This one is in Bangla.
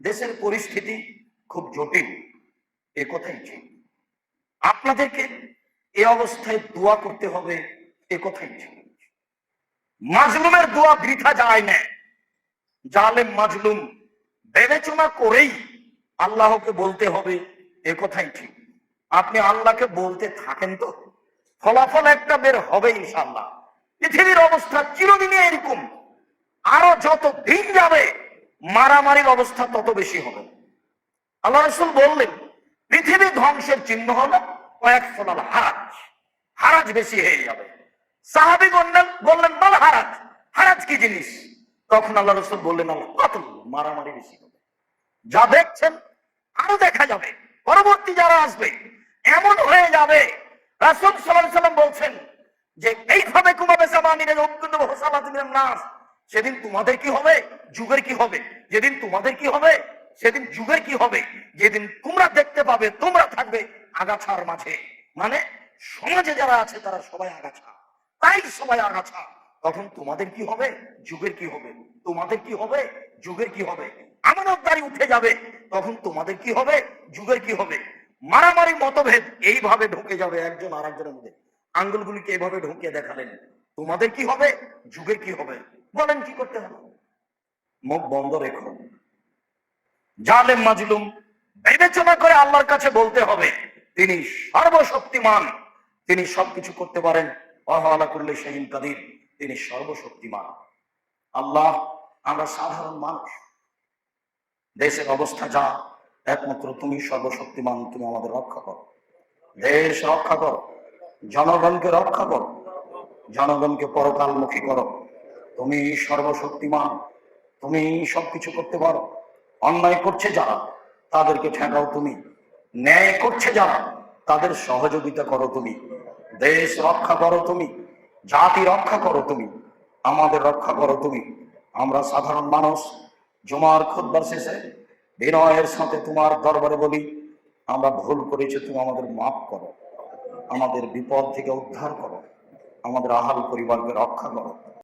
দেশের পরিস্থিতি খুব জটিল, এ কথাই ঠিক আপনাদেরকে এ অবস্থায় দোয়া করতে হবে, এ কথাই ঠিক মাজলুমের দোয়া বৃথা যায় না। জালেম মাজলুম, বিবেচনা করেই আল্লাহকে বলতে হবে, এ কথাই ঠিক আপনি আল্লাহকে বলতে থাকেন তো? ফলাফল একটা বের হবে ইনশাল্লাহ পৃথিবীর অবস্থা চিরদিনে এরকম। আরও যত দিন যাবে মারামারির অবস্থা তত বেশি হবে। আল্লাহ রসুল বললেন, পৃথিবী ধ্বংসের চিহ্ন হলো কয়েক ফলাল হারাজ। হারাজ বেশি হয়ে যাবে। সাহাবি বললেন বললেন, বল হারাজ হারাজ কি জিনিস? তখন আল্লাহ রসুল বললেন আল্লাহ কত মারামারি বেশি হবে। যা দেখছেন, আরও দেখা যাবে। পরবর্তী যারা আসবে, এমন হয়ে যাবে। রাসুল সাল্লাম বলছেন যে, এইভাবে কুমাবে হোসালাতিনের নাস সেদিন তোমাদের কি হবে যুগের কি হবে যেদিন তোমাদের কি হবে সেদিন যুগের কি হবে যেদিন তোমরা দেখতে পাবে তোমরা থাকবে আগাছার মাঝে মানে সমাজে যারা আছে তারা সবাই আগাছা তাই সবাই আগাছা তখন তোমাদের কি হবে যুগের কি হবে তোমাদের কি হবে যুগের কি হবে আমানতদারি উঠে যাবে তখন তোমাদের কি হবে যুগের কি হবে মারামারি মতভেদ এইভাবে ঢুকে যাবে একজন আর একজনের মধ্যে আঙ্গুলগুলিকে এইভাবে ঢুকিয়ে দেখালেন তোমাদের কি হবে যুগের কি হবে বলেন কি করতে হবে? মুখ বন্ধ রেখো। জালেম মাজলুম, বিবেচনা করে আল্লাহর কাছে বলতে হবে, তিনি সর্বশক্তিমান, তিনি সবকিছু করতে পারেন। অহালা করলে সেদিন কাদির, তিনি সর্বশক্তিমান। আল্লাহ আমরা সাধারণ মানুষ। দেশের অবস্থা যা, একমাত্র তুমি সর্বশক্তিমান, তুমি আমাদের রক্ষা করো। দেশ রক্ষা করো, জনগণকে রক্ষা করো, জনগণকে পরকালমুখী করো। তুমি সর্বশক্তিমান, তুমি সবকিছু করতে পারো। অন্যায় করছে যারা, তাদেরকে ঠেকাও তুমি। ন্যায় করছে যারা, তাদের সহযোগিতা করো তুমি। দেশ রক্ষা করো তুমি, জাতি রক্ষা করো তুমি, আমাদের রক্ষা করো তুমি। আমরা সাধারণ মানুষ, জমার খুদ্বার শেষে বিনয়ের সাথে তোমার দরবারে বলি, আমরা ভুল করেছি, তুমি আমাদের মাফ করো। আমাদের বিপদ থেকে উদ্ধার করো। আমাদের আহাল পরিবারকে রক্ষা করো।